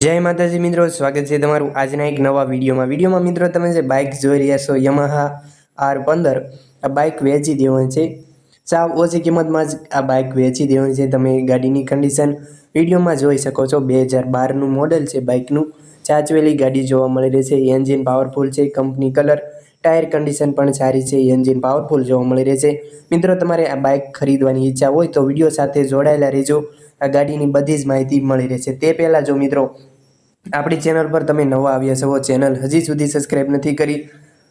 જય માતાજી મિત્રો, સ્વાગત છે તમારું આજના એક નવા વિડીયોમાં. વિડીયોમાં મિત્રો તમે જે બાઇક જોઈ રહ્યા છો યમાહા આર પંદર, આ બાઇક વેચી દેવાની છે. સાવ ઓછી કિંમતમાં જ આ બાઇક વેચી દેવાની છે. તમે ગાડીની કન્ડિશન વિડીયોમાં જોઈ શકો છો. બે હજાર બારનું મોડલ છે બાઇકનું ચાચવેલી ગાડી જોવા મળી રહી છે. એન્જિન પાવરફુલ છે. કંપની કલર ટાયર કન્ડિશન પણ સારી છે એન્જિન પાવરફુલ જોવા મળી રહે છે. મિત્રો, તમારે આ બાઇક ખરીદવાની ઈચ્છા હોય તો વીડિયો સાથે જોડાયેલા રહેજો. આ ગાડીની બધી જ માહિતી મળી રહેશે. તે પહેલાં જો મિત્રો, આપણી ચેનલ પર તમે નવા આવ્યા છો ચેનલ હજી સુધી સબસ્ક્રાઈબ નથી કરી,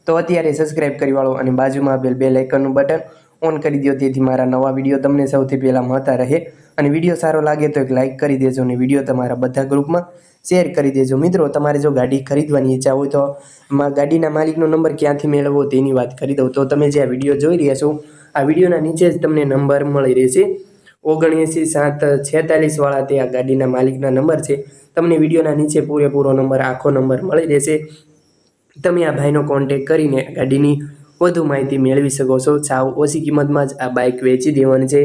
તો અત્યારે સબસ્ક્રાઈબ કરી વાળો અને બાજુમાં આપેલ બે લાઇકનનું બટન ઓન કરી દો તેથી મારા નવા વીડિયો તમને સૌથી પહેલાં મળતા રહે. અને વીડિયો સારો લાગે તો એક લાઇક કરી દેજો અને વીડિયો તમારા બધા ગ્રુપમાં શેર કરી દેજો. મિત્રો, તમારે જો ગાડી ખરીદવાની ઈચ્છા હોય તો ગાડીના માલિકનો નંબર ક્યાંથી મેળવવો તેની વાત કરી દઉં. તો તમે જે આ વીડિયો જોઈ રહ્યા છો, આ વિડીયોના નીચે જ તમને નંબર મળી રહેશે. ઓગણએંસી સાત છેતાલીસવાળા તે આ ગાડીના માલિકના નંબર છે. તમને વિડીયોના નીચે પૂરેપૂરો નંબર, આખો નંબર મળી રહેશે. તમે આ ભાઈનો કોન્ટેક કરીને ગાડીની વધુ માહિતી મેળવી શકો છો. સાવ ઓછી કિંમતમાં જ આ બાઇક વેચી દેવાની છે.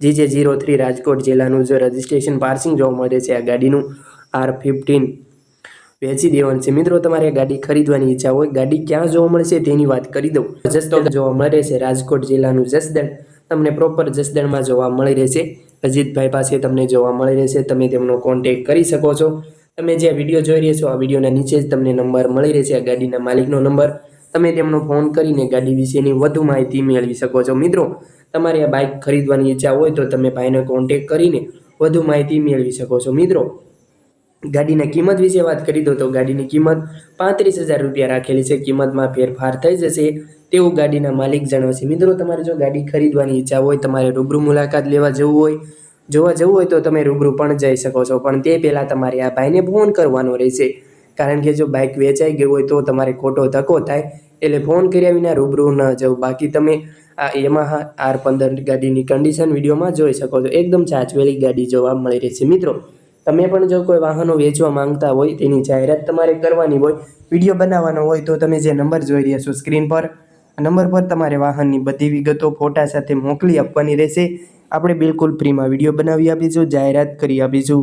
જીજે જીરો થ્રી રાજકોટ જિલ્લાનું જો રજિસ્ટ્રેશન પાર્સિંગ જોવા મળે છે, આ ગાડીનું આર ફિફ્ટીન વેચી દેવાની છે. મિત્રો, તમારે ગાડી ખરીદવાની ઈચ્છા હોય, ગાડી ક્યાં જોવા મળશે તેની વાત કરી દઉં. જસદણ જોવા મળે છે, રાજકોટ જિલ્લાનું જસદણ. તમને પ્રોપર જસદણમાં જોવા મળી રહેશે. અજીતભાઈ પાસે તમને જોવા મળી રહેશે. તમે તેમનો કોન્ટેક કરી શકો છો. તમે જે વીડિયો જોઈ રહ્યા છો, આ વિડીયોના નીચે જ તમને નંબર મળી રહેશે, આ ગાડીના માલિકનો નંબર. તમે તેમનો ફોન કરીને ગાડી વિશેની વધુ માહિતી મેળવી શકો છો. મિત્રો, તમારે આ બાઇક ખરીદવાની ઈચ્છા હોય તો તમે ભાઈને કોન્ટેક કરીને વધુ માહિતી મેળવી શકો છો. મિત્રો, ગાડીના કિંમત વિશે વાત કરી દો તો ગાડીની કિંમત પાંત્રીસ હજાર રૂપિયા રાખેલી છે. કિંમતમાં ફેરફાર થઈ જશે તેવું ગાડીના માલિક જણાવશે. મિત્રો, તમારે જો ગાડી ખરીદવાની ઈચ્છા હોય, તમારે રૂબરૂ મુલાકાત લેવા જવું હોય, જોવા જવું હોય તો તમે રૂબરૂ પણ જઈ શકો છો. પણ તે પહેલાં તમારે આ ભાઈને ફોન કરવાનો રહેશે. કારણ કે જો બાઇક વેચાઈ ગઈ હોય તો તમારે ખોટો ધક્કો થાય એટલે ફોન કર્યા વિના રૂબરૂ ન જવું. બાકી તમે આ યમાહા આર પંદર ગાડીની કન્ડિશન વિડીયોમાં જોઈ શકો છો. એકદમ સાચવેલી ગાડી જોવા મળી રહેશે મિત્રો, તમે પણ જો કોઈ વાહનો વેચવા માંગતા હોય, તેની જાહેરાત તમારે કરવાની હોય, વીડિયો બનાવવાનો હોય, તો તમે જે નંબર જોઈ રહ્યા છો સ્ક્રીન પર નંબર પર તમારે વાહનની બધી વિગતો, ફોટા સાથે મોકલી આપવાની રહેશે. આપણે બિલકુલ ફ્રીમાં વીડિયો બનાવી આપીશું, જાહેરાત કરી આપીશું.